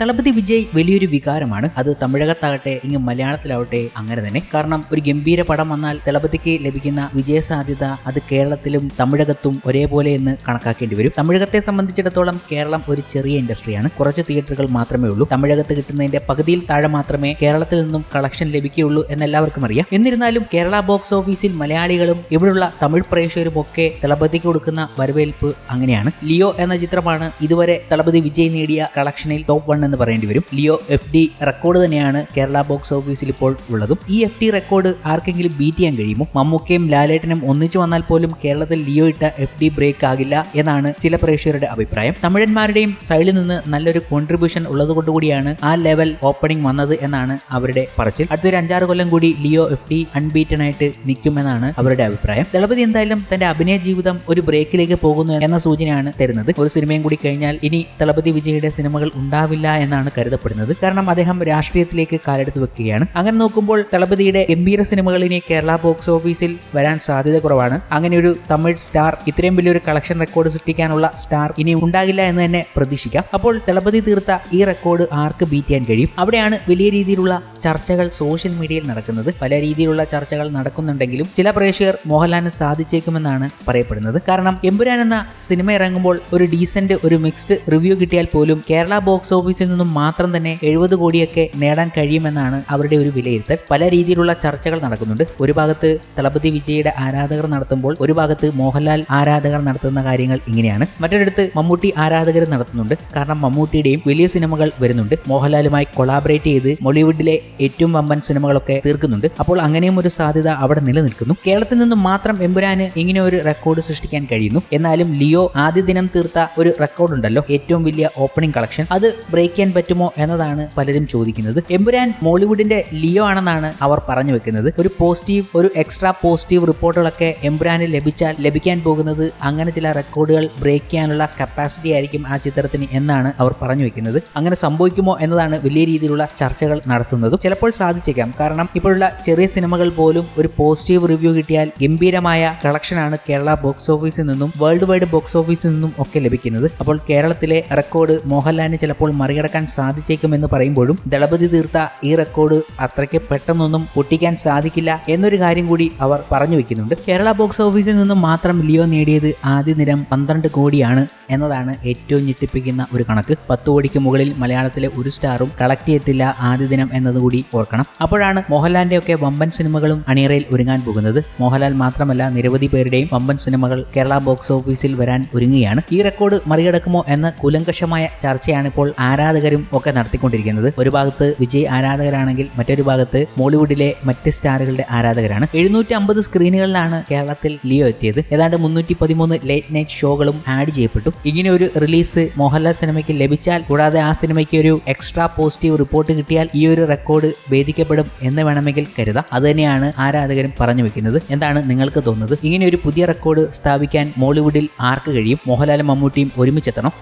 തളപതി വിജയ് വലിയൊരു വികാരമാണ്. അത് തമിഴകത്താകട്ടെ ഇങ്ങ് മലയാളത്തിലാവട്ടെ അങ്ങനെ തന്നെ. കാരണം ഒരു ഗംഭീര പടം വന്നാൽ തളപതിക്ക് ലഭിക്കുന്ന വിജയ സാധ്യത അത് കേരളത്തിലും തമിഴകത്തും ഒരേപോലെ എന്ന് കണക്കാക്കേണ്ടി വരും. തമിഴകത്തെ സംബന്ധിച്ചിടത്തോളം കേരളം ഒരു ചെറിയ ഇൻഡസ്ട്രിയാണ്. കുറച്ച് തിയേറ്ററുകൾ മാത്രമേ ഉള്ളൂ. തമിഴകത്ത് കിട്ടുന്നതിന്റെ പകുതിയിൽ താഴെ മാത്രമേ കേരളത്തിൽ നിന്നും കളക്ഷൻ ലഭിക്കുകയുള്ളൂ എന്ന് എല്ലാവർക്കും അറിയാം. എന്നിരുന്നാലും കേരള ബോക്സ് ഓഫീസിൽ മലയാളികളും ഇവിടെയുള്ള തമിഴ് പ്രേക്ഷകരും ഒക്കെ തളപതിക്ക് കൊടുക്കുന്ന വരവേൽപ്പ് അങ്ങനെയാണ്. ലിയോ എന്ന ചിത്രമാണ് ഇതുവരെ തളപതി വിജയ് നേടിയ കളക്ഷനിൽ ടോപ്പ് വൺ എന്ന് പറയേണ്ടി വരും. ലിയോ എഫ് ഡി റെക്കോർഡ് തന്നെയാണ് കേരള ബോക്സ് ഓഫീസിൽ ഇപ്പോൾ ഉള്ളതും. ഈ എഫ് ഡി റെക്കോർഡ് ആർക്കെങ്കിലും ബീറ്റ് ചെയ്യാൻ കഴിയുമോ? മമ്മൂക്കയും ലാലേട്ടനും ഒന്നിച്ചു വന്നാൽ പോലും കേരളത്തിൽ ലിയോ ഇട്ട എഫ് ഡി ബ്രേക്ക് ആകില്ല എന്നാണ് ചില പ്രേക്ഷകരുടെ അഭിപ്രായം. തമിഴന്മാരുടെയും സൈഡിൽ നിന്ന് നല്ലൊരു കോൺട്രിബ്യൂഷൻ ഉള്ളതുകൊണ്ടുകൂടിയാണ് ആ ലെവൽ ഓപ്പണിംഗ് വന്നത് എന്നാണ് അവരുടെ പറച്ചിൽ. അടുത്തൊരു അഞ്ചാറ് കൊല്ലം കൂടി ലിയോ എഫ് ഡി അൺബീറ്റൺ ആയിട്ട് നിൽക്കുമെന്നാണ് അവരുടെ അഭിപ്രായം. ദളപതി എന്തായാലും തന്റെ അഭിനയ ജീവിതം ഒരു ബ്രേക്കിലേക്ക് പോകുന്നു എന്ന സൂചനയാണ് തരുന്നത്. ഒരു സിനിമയും കൂടി കഴിഞ്ഞാൽ ഇനി തളപതി വിജയുടെ സിനിമകൾ ഉണ്ടാവില്ല എന്നാണ് കരുതപ്പെടുന്നത്. കാരണം അദ്ദേഹം രാഷ്ട്രീയത്തിലേക്ക് കാലെടുത്ത് വെക്കുകയാണ്. അങ്ങനെ നോക്കുമ്പോൾ തളപതിയുടെ ഗംഭീര സിനിമകൾ ഇനി കേരള ബോക്സ് ഓഫീസിൽ വരാൻ സാധ്യത കുറവാണ്. അങ്ങനെ ഒരു തമിഴ് സ്റ്റാർ ഇത്രയും വലിയൊരു കളക്ഷൻ റെക്കോർഡ് സൃഷ്ടിക്കാനുള്ള സ്റ്റാർ ഇനി ഉണ്ടാകില്ല എന്ന് തന്നെ പ്രതീക്ഷിക്കാം. അപ്പോൾ തളപതി തീർത്ത ഈ റെക്കോർഡ് ആർക്ക് ബീറ്റ് ചെയ്യാൻ കഴിയും? അവിടെയാണ് വലിയ രീതിയിലുള്ള ചർച്ചകൾ സോഷ്യൽ മീഡിയയിൽ നടക്കുന്നത്. പല രീതിയിലുള്ള ചർച്ചകൾ നടക്കുന്നുണ്ടെങ്കിലും ചില പ്രേക്ഷകർ മോഹൻലാലിന് സാധിച്ചേക്കുമെന്നാണ് പറയപ്പെടുന്നത്. കാരണം എമ്പുരാൻ എന്ന സിനിമ ഇറങ്ങുമ്പോൾ ഒരു ഡീസന്റ് ഒരു മിക്സ്ഡ് റിവ്യൂ കിട്ടിയാൽ പോലും കേരള ബോക്സ് ഓഫീസിൽ നിന്നും മാത്രം തന്നെ എഴുപത് കോടിയൊക്കെ നേടാൻ കഴിയുമെന്നാണ് അവരുടെ ഒരു വിലയിരുത്തൽ. പല രീതിയിലുള്ള ചർച്ചകൾ നടക്കുന്നുണ്ട്. ഒരു ഭാഗത്ത് തളപതി വിജയുടെ ആരാധകർ നടത്തുമ്പോൾ ഒരു ഭാഗത്ത് മോഹൻലാൽ ആരാധകർ നടത്തുന്ന കാര്യങ്ങൾ ഇങ്ങനെയാണ്. മറ്റൊരിടത്ത് മമ്മൂട്ടി ആരാധകർ നടത്തുന്നുണ്ട്. കാരണം മമ്മൂട്ടിയുടെയും വലിയ സിനിമകൾ വരുന്നുണ്ട്. മോഹൻലാലുമായി കൊളാബറേറ്റ് ചെയ്ത് മോളിവുഡിലെ ഏറ്റവും വമ്പൻ സിനിമകളൊക്കെ തീർക്കുന്നുണ്ട്. അപ്പോൾ അങ്ങനെയും ഒരു സാധ്യത അവിടെ നിലനിൽക്കുന്നു. കേരളത്തിൽ നിന്നും മാത്രം എമ്പുരാന് ഇങ്ങനെ ഒരു റെക്കോർഡ് സൃഷ്ടിക്കാൻ കഴിയുന്നു. എന്നാലും ലിയോ ആദ്യ ദിനം തീർത്ത ഒരു റെക്കോർഡ് ഉണ്ടല്ലോ ഏറ്റവും വലിയ ഓപ്പണിംഗ് കളക്ഷൻ. അത് ബ്രേക്ക് ചെയ്യാൻ പറ്റുമോ എന്നതാണ് പലരും ചോദിക്കുന്നത്. എമ്പുരാൻ മോളിവുഡിന്റെ ലിയോ ആണെന്നാണ് അവർ പറഞ്ഞു വെക്കുന്നത്. ഒരു പോസിറ്റീവ് ഒരു എക്സ്ട്രാ പോസിറ്റീവ് റിപ്പോർട്ടുകളൊക്കെ എമ്പുരാനിൽ ലഭിച്ചാൽ ലഭിക്കാൻ പോകുന്നത് അങ്ങനെ ചില റെക്കോർഡുകൾ ബ്രേക്ക് ചെയ്യാനുള്ള കപ്പാസിറ്റി ആയിരിക്കും ആ ചിത്രത്തിന് എന്നാണ് അവർ പറഞ്ഞു വെക്കുന്നത്. അങ്ങനെ സംഭവിക്കുമോ എന്നതാണ് വലിയ രീതിയിലുള്ള ചർച്ചകൾ നടത്തുന്നത് ചിലപ്പോൾ സാധിച്ചേക്കാം. കാരണം ഇപ്പോഴുള്ള ചെറിയ സിനിമകൾ പോലും ഒരു പോസിറ്റീവ് റിവ്യൂ കിട്ടിയാൽ ഗംഭീരമായ കളക്ഷനാണ് കേരള ബോക്സ് ഓഫീസിൽ നിന്നും വേൾഡ് വൈഡ് ബോക്സ് ഓഫീസിൽ നിന്നും ഒക്കെ ലഭിക്കുന്നത്. അപ്പോൾ കേരളത്തിലെ റെക്കോർഡ് മോഹൻലാലിന് ചിലപ്പോൾ മറികടക്കാൻ സാധിച്ചേക്കുമെന്ന് പറയുമ്പോഴും ദളപതി തീർത്ത ഈ റെക്കോർഡ് അത്രയ്ക്ക് പെട്ടെന്നൊന്നും പൊട്ടിക്കാൻ സാധിക്കില്ല എന്നൊരു കാര്യം കൂടി അവർ പറഞ്ഞു വെക്കുന്നുണ്ട്. കേരള ബോക്സ് ഓഫീസിൽ നിന്നും മാത്രം ലിയോ നേടിയത് ആദ്യ നിരം പന്ത്രണ്ട് കോടിയാണ് എന്നതാണ് ഏറ്റവും ഞെട്ടിപ്പിക്കുന്ന ഒരു കണക്ക്. പത്ത് കോടിക്ക് മുകളിൽ മലയാളത്തിലെ ഒരു സ്റ്റാറും കളക്ട് ചെയ്തിട്ടില്ല ആദ്യ ദിനം എന്നതുകൂടി ഓർക്കണം. അപ്പോഴാണ് മോഹൻലാലിന്റെ ഒക്കെ വമ്പൻ സിനിമകളും അണിയറയിൽ ഒരുങ്ങാൻ പോകുന്നത്. മോഹൻലാൽ മാത്രമല്ല നിരവധി പേരുടെയും വമ്പൻ സിനിമകൾ കേരള ബോക്സ് ഓഫീസിൽ വരാൻ ഒരുങ്ങുകയാണ്. ഈ റെക്കോർഡ് മറികടക്കുമോ എന്ന കുലങ്കഷമായ ചർച്ചയാണ് ഇപ്പോൾ ആരാധകരും ഒക്കെ നടത്തിക്കൊണ്ടിരിക്കുന്നത്. ഒരു ഭാഗത്ത് വിജയ് ആരാധകരാണെങ്കിൽ മറ്റൊരു ഭാഗത്ത് മോളിവുഡിലെ മറ്റ് സ്റ്റാറുകളുടെ ആരാധകരാണ്. എഴുന്നൂറ്റി അമ്പത് സ്ക്രീനുകളിലാണ് കേരളത്തിൽ ലിയോ എത്തിയത്. ഏതാണ്ട് മുന്നൂറ്റി പതിമൂന്ന് ലേറ്റ് നൈറ്റ് ഷോകളും ആഡ് ചെയ്യപ്പെട്ടു. ഇങ്ങനെ ഒരു റിലീസ് മോഹൻലാൽ സിനിമയ്ക്ക് ലഭിച്ചാൽ കൂടാതെ ആ സിനിമയ്ക്ക് ഒരു എക്സ്ട്രാ പോസിറ്റീവ് റിപ്പോർട്ട് കിട്ടിയാൽ ഈ ഒരു റെക്കോർഡ് ഭേദിക്കപ്പെടും എന്ന് വേണമെങ്കിൽ കരുതാം. അത് തന്നെയാണ് ആരാധകരും പറഞ്ഞു വെക്കുന്നത്. എന്താണ് നിങ്ങൾക്ക് തോന്നുന്നത്? ഇങ്ങനെ ഒരു പുതിയ റെക്കോർഡ് സ്ഥാപിക്കാൻ മോളിവുഡിൽ ആർക്ക് കഴിയും? മോഹൻലാലും മമ്മൂട്ടിയും ഒരുമിച്ചെത്തണം?